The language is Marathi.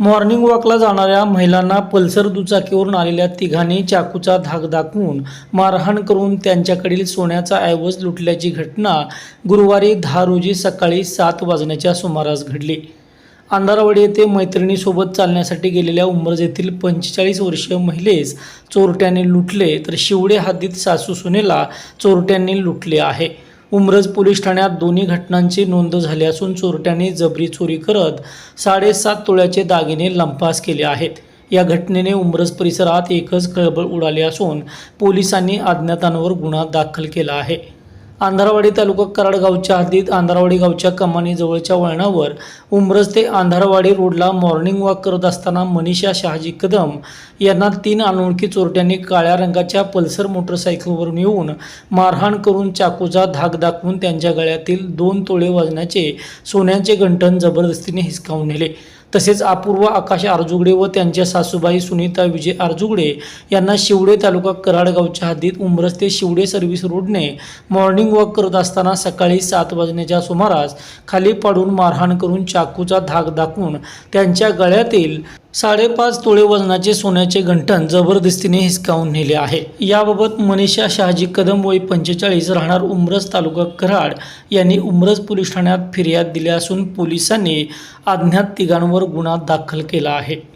मॉर्निंग वॉकला जाणाऱ्या महिलांना पल्सर दुचाकीवरून आलेल्या तिघांनी चाकूचा धाक दाखवून मारहाण करून त्यांच्याकडील सोन्याचा ऐवज लुटल्याची घटना गुरुवारी दहा रोजी सकाळी सात वाजण्याच्या सुमारास घडली. अंधारवाडी येथे मैत्रिणीसोबत चालण्यासाठी गेलेल्या उमरज येथील पंचेचाळीस वर्षीय महिलेस चोरट्याने लुटले तर शिवडे हद्दीत सासू सुनेला चोरट्यांनी लुटले आहे. उमरज पोलीस ठाण्यात दोन्ही घटनांची नोंद झाली असून चोरट्यांनी जबरी चोरी करत साडेसात तोळ्याचे दागिने लंपास केले आहेत. या घटनेने उमरज परिसरात एकच खळबळ उडाली असून पोलिसांनी अज्ञातांवर गुन्हा दाखल केला आहे. आंधारवाडी तालुका कराडगावच्या हद्दीत आंधारवाडी गावच्या कमानी जवळच्या वळणावर उमरज ते आंधारवाडी रोडला मॉर्निंग वॉक करत असताना मनीषा शहाजी कदम यांना तीन अनोळखी चोरट्यांनी काळ्या रंगाच्या पल्सर मोटरसायकलवरून येऊन मारहाण करून चाकूचा धाक दाखवून त्यांच्या गळ्यातील दोन तोळे वजनाचे सोन्याचे गंठण जबरदस्तीने हिसकावून नेले. तसेच अपूर्व आकाश आरजुगडे व त्यांच्या सासूबाई सुनीता विजय आरजुगडे यांना शिवडे तालुका कराडगावच्या हद्दीत उमरस ते शिवडे सर्व्हिस रोडने मॉर्निंग वॉक करत असताना सकाळी सात वाजण्याच्या सुमारास खाली पाडून मारहाण करून चाकूचा धाक दाखवून त्यांच्या गळ्यातील साडेपाच तोळे वजनाचे सोन्याचे घंटण जबरदस्तीने हिसकावून नेले आहे. याबाबत मनीषा शहाजी कदम वय पंचेचाळीस राहणार उमरस तालुका कराड यांनी उमरस पोलीस ठाण्यात फिर्याद दिली असून पोलिसांनी अज्ञात तिघांवर गुन्हा दाखल केला आहे.